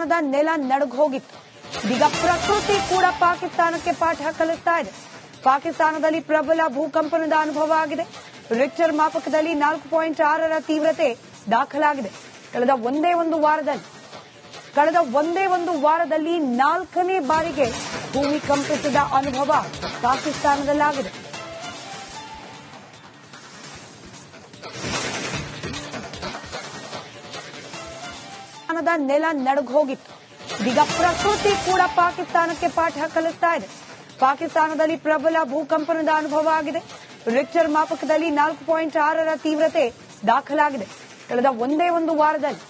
ಪಾಕಿಸ್ತಾನದ ನೆಲ ಹೋಗಿತ್ತು. ಇದೀಗ ಪ್ರಕೃತಿ ಕೂಡ ಪಾಕಿಸ್ತಾನಕ್ಕೆ ಪಾಠ ಕಲಿಸ್ತಾ ಇದೆ. ಪಾಕಿಸ್ತಾನದಲ್ಲಿ ಪ್ರಬಲ ಭೂಕಂಪನದ ಅನುಭವ ಆಗಿದೆ. ರಿಕ್ಟರ್ ಮಾಪಕದಲ್ಲಿ ನಾಲ್ಕು ಪಾಯಿಂಟ್ ಆರರ ತೀವ್ರತೆ ದಾಖಲಾಗಿದೆ. ಕಳೆದ ಒಂದೇ ಒಂದು ವಾರದಲ್ಲಿ, ಕಳೆದ ಒಂದೇ ಒಂದು ವಾರದಲ್ಲಿ ನಾಲ್ಕನೇ ಬಾರಿಗೆ ಭೂಮಿ ಕಂಪಿಸಿದ ಅನುಭವ ಪಾಕಿಸ್ತಾನದಲ್ಲಾಗಿದೆ. ಪಾಕಿಸ್ತಾನದ ನೆಲ ಹೋಗಿತ್ತು. ಇದೀಗ ಪ್ರಕೃತಿ ಕೂಡ ಪಾಕಿಸ್ತಾನಕ್ಕೆ ಪಾಠ ಕಲಿಸ್ತಾ ಇದೆ. ಪಾಕಿಸ್ತಾನದಲ್ಲಿ ಪ್ರಬಲ ಭೂಕಂಪನದ ಅನುಭವ ಆಗಿದೆ. ರಿಕ್ಟರ್ ಮಾಪಕದಲ್ಲಿ ನಾಲ್ಕು ಪಾಯಿಂಟ್ ಆರರ ತೀವ್ರತೆ ದಾಖಲಾಗಿದೆ. ಕಳೆದ ಒಂದೇ ಒಂದು ವಾರದಲ್ಲಿ,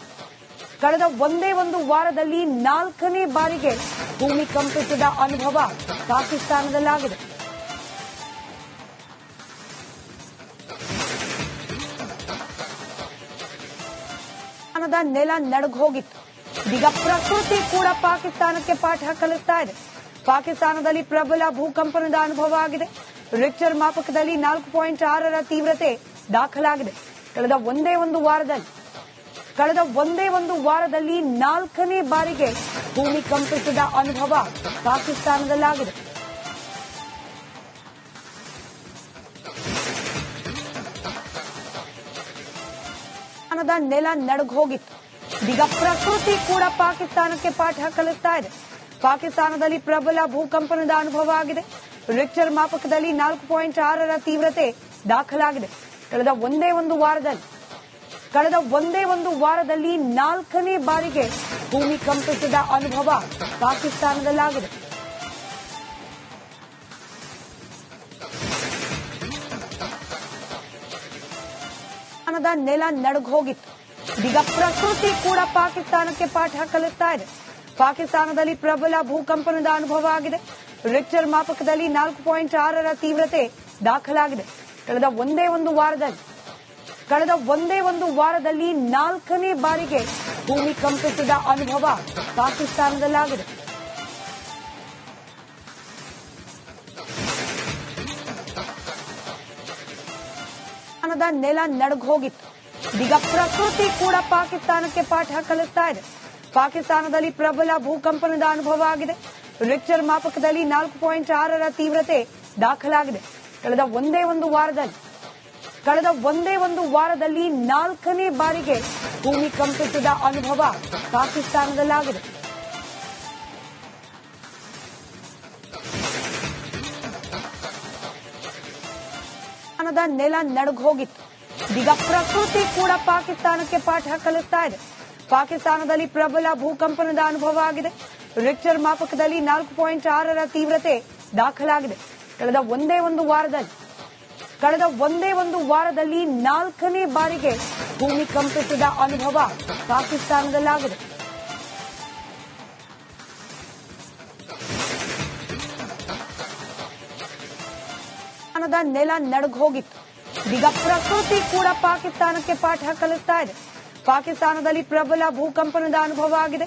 ಕಳೆದ ಒಂದೇ ಒಂದು ವಾರದಲ್ಲಿ ನಾಲ್ಕನೇ ಬಾರಿಗೆ ಭೂಮಿ ಕಂಪಿಸಿದ ಅನುಭವ ಪಾಕಿಸ್ತಾನದಲ್ಲಾಗಿದೆ. ಪಾಕಿಸ್ತಾನದ ನೆಲ ನಡುಗ್ ಹೋಗಿತ್ತು ಇದೀಗ ಪ್ರಕೃತಿ ಕೂಡ ಪಾಕಿಸ್ತಾನಕ್ಕೆ ಪಾಠ ಕಲಿಸ್ತಾ ಇದೆ. ಪಾಕಿಸ್ತಾನದಲ್ಲಿ ಪ್ರಬಲ ಭೂಕಂಪನದ ಅನುಭವ ಆಗಿದೆ. ರಿಕ್ಟರ್ ಮಾಪಕದಲ್ಲಿ ನಾಲ್ಕು ಪಾಯಿಂಟ್ ಆರರ ತೀವ್ರತೆ ದಾಖಲಾಗಿದೆ. ಕಳೆದ ಒಂದೇ ಒಂದು ವಾರದಲ್ಲಿ, ಕಳೆದ ಒಂದೇ ಒಂದು ವಾರದಲ್ಲಿ ನಾಲ್ಕನೇ ಬಾರಿಗೆ ಭೂಮಿ ಕಂಪಿಸಿದ ಅನುಭವ ಪಾಕಿಸ್ತಾನದಲ್ಲಾಗಿದೆ. ಪಾಕಿಸ್ತಾನದ ನೆಲ ನಡಗೋಗಿತ್ತು ಹೋಗಿತ್ತು. ಈಗ ಪ್ರಕೃತಿ ಕೂಡ ಪಾಕಿಸ್ತಾನಕ್ಕೆ ಪಾಠ ಕಲಿಸ್ತಾ ಇದೆ. ಪಾಕಿಸ್ತಾನದಲ್ಲಿ ಪ್ರಬಲ ಭೂಕಂಪನದ ಅನುಭವ ಆಗಿದೆ. ರಿಕ್ಟರ್ ಮಾಪಕದಲ್ಲಿ ನಾಲ್ಕು ಪಾಯಿಂಟ್ ಆರರ ತೀವ್ರತೆ ದಾಖಲಾಗಿದೆ. ಕಳೆದ ಒಂದೇ ಒಂದು ವಾರದಲ್ಲಿ, ಕಳೆದ ಒಂದೇ ಒಂದು ವಾರದಲ್ಲಿ ನಾಲ್ಕನೇ ಬಾರಿಗೆ ಭೂಮಿ ಕಂಪಿಸಿದ ಅನುಭವ ಪಾಕಿಸ್ತಾನದಲ್ಲಾಗಿದೆ. ಪಾಕಿಸ್ತಾನದ ನೆಲ ನಡುಗ್ ಹೋಗಿತ್ತು ಇದೀಗ ಪ್ರಕೃತಿ ಕೂಡ ಪಾಕಿಸ್ತಾನಕ್ಕೆ ಪಾಠ ಕಲಿಸ್ತಾ ಇದೆ. ಪಾಕಿಸ್ತಾನದಲ್ಲಿ ಪ್ರಬಲ ಭೂಕಂಪನದ ಅನುಭವ ಆಗಿದೆ. ರಿಕ್ಟರ್ ಮಾಪಕದಲ್ಲಿ ನಾಲ್ಕು ಪಾಯಿಂಟ್ ಆರರ ತೀವ್ರತೆ ದಾಖಲಾಗಿದೆ. ಕಳೆದ ಒಂದೇ ಒಂದು ವಾರದಲ್ಲಿ, ಕಳೆದ ಒಂದೇ ಒಂದು ವಾರದಲ್ಲಿ ನಾಲ್ಕನೇ ಬಾರಿಗೆ ಭೂಮಿ ಕಂಪಿಸಿದ ಅನುಭವ ಪಾಕಿಸ್ತಾನದಲ್ಲಾಗಿದೆ. ಪಾಕಿಸ್ತಾನದ ನೆಲ ನಡುಗ್ ಹೋಗಿತ್ತು. ಈಗ ಪ್ರಕೃತಿ ಕೂಡ ಪಾಕಿಸ್ತಾನಕ್ಕೆ ಪಾಠ ಕಲಿಸ್ತಾ ಇದೆ. ಪಾಕಿಸ್ತಾನದಲ್ಲಿ ಪ್ರಬಲ ಭೂಕಂಪನದ ಅನುಭವ ಆಗಿದೆ. ರಿಕ್ಟರ್ ಮಾಪಕದಲ್ಲಿ ನಾಲ್ಕು ಪಾಯಿಂಟ್ ಆರರ ತೀವ್ರತೆ ದಾಖಲಾಗಿದೆ. ಕಳೆದ ಒಂದೇ ಒಂದು ವಾರದಲ್ಲಿ, ಕಳೆದ ಒಂದೇ ಒಂದು ವಾರದಲ್ಲಿ ನಾಲ್ಕನೇ ಬಾರಿಗೆ ಭೂಮಿ ಕಂಪಿಸಿದ ಅನುಭವ ಪಾಕಿಸ್ತಾನದಲ್ಲಾಗಿದೆ. ಪಾಕಿಸ್ತಾನದ ನೆಲ ನಡುಗೋಗಿತ್ತು ಇದೀಗ ಪ್ರಕೃತಿ ಕೂಡ ಪಾಕಿಸ್ತಾನಕ್ಕೆ ಪಾಠ ಕಲಿಸ್ತಾ ಇದೆ. ಪಾಕಿಸ್ತಾನದಲ್ಲಿ ಪ್ರಬಲ ಭೂಕಂಪನದ ಅನುಭವ ಆಗಿದೆ. ರಿಕ್ಟರ್ ಮಾಪಕದಲ್ಲಿ ನಾಲ್ಕು ಪಾಯಿಂಟ್ ಆರರ ತೀವ್ರತೆ ದಾಖಲಾಗಿದೆ. ಕಳೆದ ಒಂದೇ ಒಂದು ವಾರದಲ್ಲಿ, ಕಳೆದ ಒಂದೇ ಒಂದು ವಾರದಲ್ಲಿ ನಾಲ್ಕನೇ ಬಾರಿಗೆ ಭೂಮಿ ಕಂಪಿಸಿದ ಅನುಭವ ಪಾಕಿಸ್ತಾನದಲ್ಲಾಗಿದೆ. ಪಾಕಿಸ್ತಾನದ ನೆಲ ನಡಗೋಗಿತ್ತು ಇದೀಗ ಪ್ರಕೃತಿ ಕೂಡ ಪಾಕಿಸ್ತಾನಕ್ಕೆ ಪಾಠ ಕಲಿಸ್ತಾ ಇದೆ. ಪಾಕಿಸ್ತಾನದಲ್ಲಿ ಪ್ರಬಲ ಭೂಕಂಪನದ ಅನುಭವ ಆಗಿದೆ.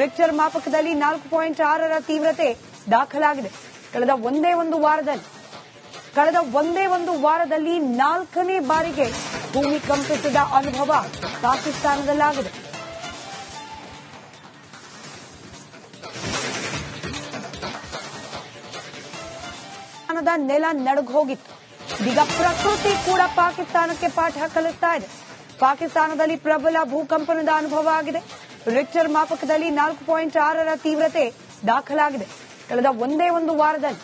ರಿಕ್ಟರ್ ಮಾಪಕದಲ್ಲಿ ನಾಲ್ಕು ಪಾಯಿಂಟ್ ಆರರ ತೀವ್ರತೆ ದಾಖಲಾಗಿದೆ. ಕಳೆದ ಒಂದೇ ಒಂದು ವಾರದಲ್ಲಿ, ಕಳೆದ ಒಂದೇ ಒಂದು ವಾರದಲ್ಲಿ ನಾಲ್ಕನೇ ಬಾರಿಗೆ ಭೂಮಿ ಕಂಪಿಸಿದ ಅನುಭವ ಪಾಕಿಸ್ತಾನದಲ್ಲಾಗಿದೆ. ಪಾಕಿಸ್ತಾನದ ನೆಲ ನಡುಗ್ ಹೋಗಿತ್ತು. ಇದೀಗ ಪ್ರಕೃತಿ ಕೂಡ ಪಾಕಿಸ್ತಾನಕ್ಕೆ ಪಾಠ ಕಲಿಸ್ತಾ ಇದೆ. ಪಾಕಿಸ್ತಾನದಲ್ಲಿ ಪ್ರಬಲ ಭೂಕಂಪನದ ಅನುಭವ ಆಗಿದೆ. ರಿಕ್ಟರ್ ಮಾಪಕದಲ್ಲಿ ನಾಲ್ಕು ಪಾಯಿಂಟ್ ಆರರ ತೀವ್ರತೆ ದಾಖಲಾಗಿದೆ. ಕಳೆದ ಒಂದೇ ಒಂದು ವಾರದಲ್ಲಿ,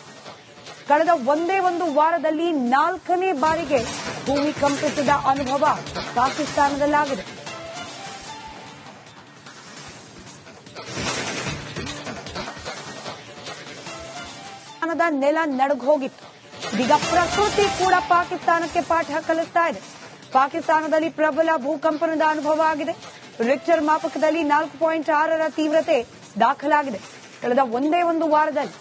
ಕಳೆದ ಒಂದೇ ಒಂದು ವಾರದಲ್ಲಿ ನಾಲ್ಕನೇ ಬಾರಿಗೆ ಭೂಮಿ ಕಂಪಿಸಿದ ಅನುಭವ ಪಾಕಿಸ್ತಾನದಲ್ಲಾಗಿದೆ. ಪಾಕಿಸ್ತಾನದ ನೆಲ ಹೋಗಿತ್ತು ಇದೀಗ ಪ್ರಕೃತಿ ಕೂಡ ಪಾಕಿಸ್ತಾನಕ್ಕೆ ಪಾಠ ಕಲಿಸ್ತಾ ಇದೆ. ಪಾಕಿಸ್ತಾನದಲ್ಲಿ ಪ್ರಬಲ ಭೂಕಂಪನದ ಅನುಭವ ಆಗಿದೆ. ರಿಕ್ಟರ್ ಮಾಪಕದಲ್ಲಿ ನಾಲ್ಕು ಪಾಯಿಂಟ್ ಆರರ ತೀವ್ರತೆ ದಾಖಲಾಗಿದೆ. ಕಳೆದ ಒಂದೇ ಒಂದು ವಾರದಲ್ಲಿ,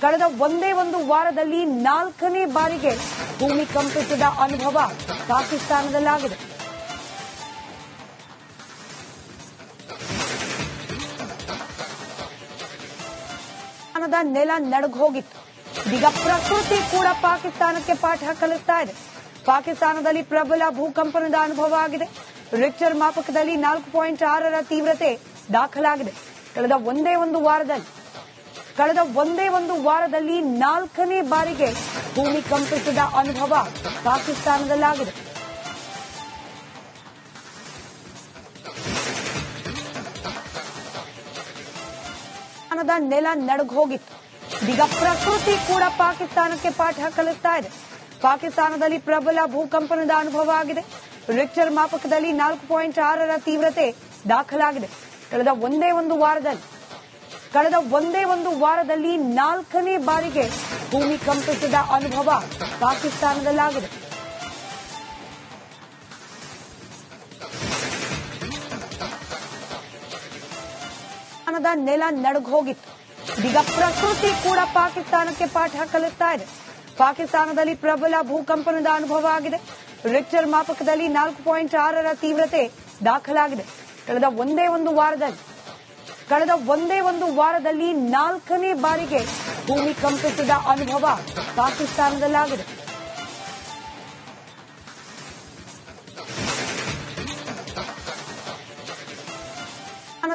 ಕಳೆದ ಒಂದೇ ಒಂದು ವಾರದಲ್ಲಿ ನಾಲ್ಕನೇ ಬಾರಿಗೆ ಭೂಮಿ ಕಂಪಿಸಿದ ಅನುಭವ ಪಾಕಿಸ್ತಾನದಲ್ಲಾಗಿದೆ. ಪಾಕಿಸ್ತಾನದ ನೆಲ ನಡುಗ್ ಹೋಗಿತ್ತು. ಈಗ ಪ್ರಕೃತಿ ಕೂಡ ಪಾಕಿಸ್ತಾನಕ್ಕೆ ಪಾಠ ಕಲಿಸ್ತಾ ಇದೆ. ಪಾಕಿಸ್ತಾನದಲ್ಲಿ ಪ್ರಬಲ ಭೂಕಂಪನದ ಅನುಭವ ಆಗಿದೆ. ರಿಕ್ಟರ್ ಮಾಪಕದಲ್ಲಿ ನಾಲ್ಕು ಪಾಯಿಂಟ್ ಆರರ ತೀವ್ರತೆ ದಾಖಲಾಗಿದೆ. ಕಳೆದ ಒಂದೇ ಒಂದು ವಾರದಲ್ಲಿ, ಕಳೆದ ಒಂದೇ ಒಂದು ವಾರದಲ್ಲಿ ನಾಲ್ಕನೇ ಬಾರಿಗೆ ಭೂಮಿ ಕಂಪಿಸಿದ ಅನುಭವ ಪಾಕಿಸ್ತಾನದಲ್ಲಾಗಿದೆ. ಪಾಕಿಸ್ತಾನದ ನೆಲ ನಡಗೋಗಿತ್ತು ಈಗ ಪ್ರಕೃತಿ ಕೂಡ ಪಾಕಿಸ್ತಾನಕ್ಕೆ ಪಾಠ ಕಲಿಸ್ತಾ ಇದೆ. ಪಾಕಿಸ್ತಾನದಲ್ಲಿ ಪ್ರಬಲ ಭೂಕಂಪನದ ಅನುಭವ ಆಗಿದೆ. ರಿಕ್ಟರ್ ಮಾಪಕದಲ್ಲಿ ನಾಲ್ಕು ಪಾಯಿಂಟ್ ಆರರ ತೀವ್ರತೆ ದಾಖಲಾಗಿದೆ. ಕಳೆದ ಒಂದೇ ಒಂದು ವಾರದಲ್ಲಿ, ಕಳೆದ ಒಂದೇ ಒಂದು ವಾರದಲ್ಲಿ ನಾಲ್ಕನೇ ಬಾರಿಗೆ ಭೂಮಿ ಕಂಪಿಸಿದ ಅನುಭವ ಪಾಕಿಸ್ತಾನದಲ್ಲಾಗಿದೆ. ಪಾಕಿಸ್ತಾನದ ನೆಲ ನಡಗೋಗಿತ್ತು ಇದೀಗ ಪ್ರಕೃತಿ ಕೂಡ ಪಾಕಿಸ್ತಾನಕ್ಕೆ ಪಾಠ ಕಲಿಸ್ತಾ ಇದೆ. ಪಾಕಿಸ್ತಾನದಲ್ಲಿ ಪ್ರಬಲ ಭೂಕಂಪನದ ಅನುಭವ ಆಗಿದೆ. ರಿಕ್ಟರ್ ಮಾಪಕದಲ್ಲಿ ನಾಲ್ಕು ಪಾಯಿಂಟ್ ಆರರ ತೀವ್ರತೆ ದಾಖಲಾಗಿದೆ. ಕಳೆದ ಒಂದೇ ಒಂದು ವಾರದಲ್ಲಿ, ಕಳೆದ ಒಂದೇ ಒಂದು ವಾರದಲ್ಲಿ ನಾಲ್ಕನೇ ಬಾರಿಗೆ ಭೂಮಿ ಕಂಪಿಸಿದ ಅನುಭವ ಪಾಕಿಸ್ತಾನದಲ್ಲಾಗಿದೆ.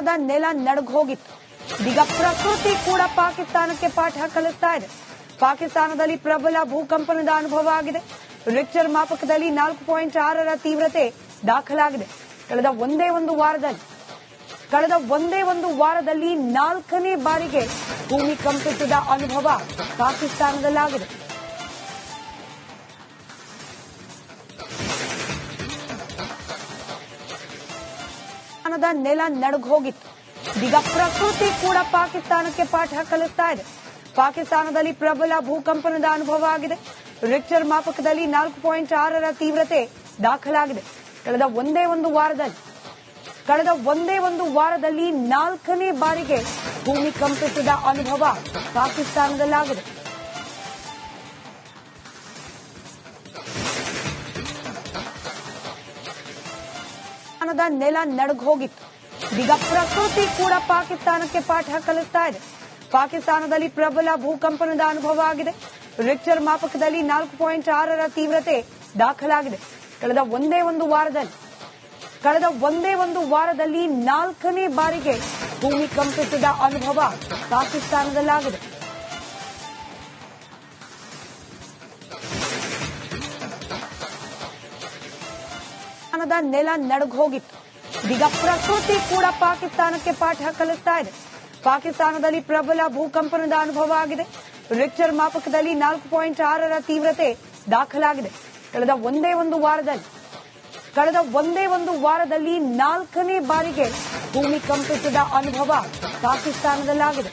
ಪಾಕಿಸ್ತಾನದ ನೆಲ ನಡಗೋಗಿತ್ತು ಇದೀಗ ಪ್ರಕೃತಿ ಕೂಡ ಪಾಕಿಸ್ತಾನಕ್ಕೆ ಪಾಠ ಕಲಿಸ್ತಾ ಇದೆ. ಪಾಕಿಸ್ತಾನದಲ್ಲಿ ಪ್ರಬಲ ಭೂಕಂಪನದ ಅನುಭವ ಆಗಿದೆ. ರಿಕ್ಟರ್ ಮಾಪಕದಲ್ಲಿ ನಾಲ್ಕು ಪಾಯಿಂಟ್ ಆರರ ತೀವ್ರತೆ ದಾಖಲಾಗಿದೆ. ಕಳೆದ ಒಂದೇ ಒಂದು ವಾರದಲ್ಲಿ, ಕಳೆದ ಒಂದೇ ಒಂದು ವಾರದಲ್ಲಿ ನಾಲ್ಕನೇ ಬಾರಿಗೆ ಭೂಮಿ ಕಂಪಿಸಿದ ಅನುಭವ ಪಾಕಿಸ್ತಾನದಲ್ಲಾಗಿದೆ. ಪಾಕಿಸ್ತಾನದ ನೆಲ ನಡುಗ್ ಹೋಗಿತ್ತು ಈಗ ಪ್ರಕೃತಿ ಕೂಡ ಪಾಕಿಸ್ತಾನಕ್ಕೆ ಪಾಠ ಕಲಿಸ್ತಾ ಇದೆ. ಪಾಕಿಸ್ತಾನದಲ್ಲಿ ಪ್ರಬಲ ಭೂಕಂಪನದ ಅನುಭವ ಆಗಿದೆ. ರಿಕ್ಟರ್ ಮಾಪಕದಲ್ಲಿ ನಾಲ್ಕು ಪಾಯಿಂಟ್ ಆರರ ತೀವ್ರತೆ ದಾಖಲಾಗಿದೆ. ಕಳೆದ ಒಂದೇ ಒಂದು ವಾರದಲ್ಲಿ, ಕಳೆದ ಒಂದೇ ಒಂದು ವಾರದಲ್ಲಿ ನಾಲ್ಕನೇ ಬಾರಿಗೆ ಭೂಮಿ ಕಂಪಿಸಿದ ಅನುಭವ ಪಾಕಿಸ್ತಾನದಲ್ಲಾಗಿದೆ. ಪಾಕಿಸ್ತಾನದ ನೆಲ ನಡಗೋಗಿತ್ತು ಇದೀಗ ಪ್ರಕೃತಿ ಕೂಡ ಪಾಕಿಸ್ತಾನಕ್ಕೆ ಪಾಠ ಕಲಿಸ್ತಾ ಇದೆ. ಪಾಕಿಸ್ತಾನದಲ್ಲಿ ಪ್ರಬಲ ಭೂಕಂಪನದ ಅನುಭವ ಆಗಿದೆ. ರಿಕ್ಟರ್ ಮಾಪಕದಲ್ಲಿ ನಾಲ್ಕು ಪಾಯಿಂಟ್ ಆರರ ತೀವ್ರತೆ ದಾಖಲಾಗಿದೆ. ಕಳೆದ ಒಂದೇ ಒಂದು ವಾರದಲ್ಲಿ, ಕಳೆದ ಒಂದೇ ಒಂದು ವಾರದಲ್ಲಿ ನಾಲ್ಕನೇ ಬಾರಿಗೆ ಭೂಮಿ ಕಂಪಿಸಿದ ಅನುಭವ ಪಾಕಿಸ್ತಾನದಲ್ಲಾಗಿದೆ. ಪಾಕಿಸ್ತಾನದ ನೆಲ ನಡಗೋಗಿತ್ತು ಇದೀಗ ಪ್ರಕೃತಿ ಕೂಡ ಪಾಕಿಸ್ತಾನಕ್ಕೆ ಪಾಠ ಕಲಿಸ್ತಾ ಇದೆ. ಪಾಕಿಸ್ತಾನದಲ್ಲಿ ಪ್ರಬಲ ಭೂಕಂಪನದ ಅನುಭವ ಆಗಿದೆ. ರಿಕ್ಟರ್ ಮಾಪಕದಲ್ಲಿ ನಾಲ್ಕು ಪಾಯಿಂಟ್ ಆರರ ತೀವ್ರತೆ ದಾಖಲಾಗಿದೆ. ಕಳೆದ ಒಂದೇ ಒಂದು ವಾರದಲ್ಲಿ, ಕಳೆದ ಒಂದೇ ಒಂದು ವಾರದಲ್ಲಿ ನಾಲ್ಕನೇ ಬಾರಿಗೆ ಭೂಮಿ ಕಂಪಿಸಿದ ಅನುಭವ ಪಾಕಿಸ್ತಾನದಲ್ಲಾಗಿದೆ.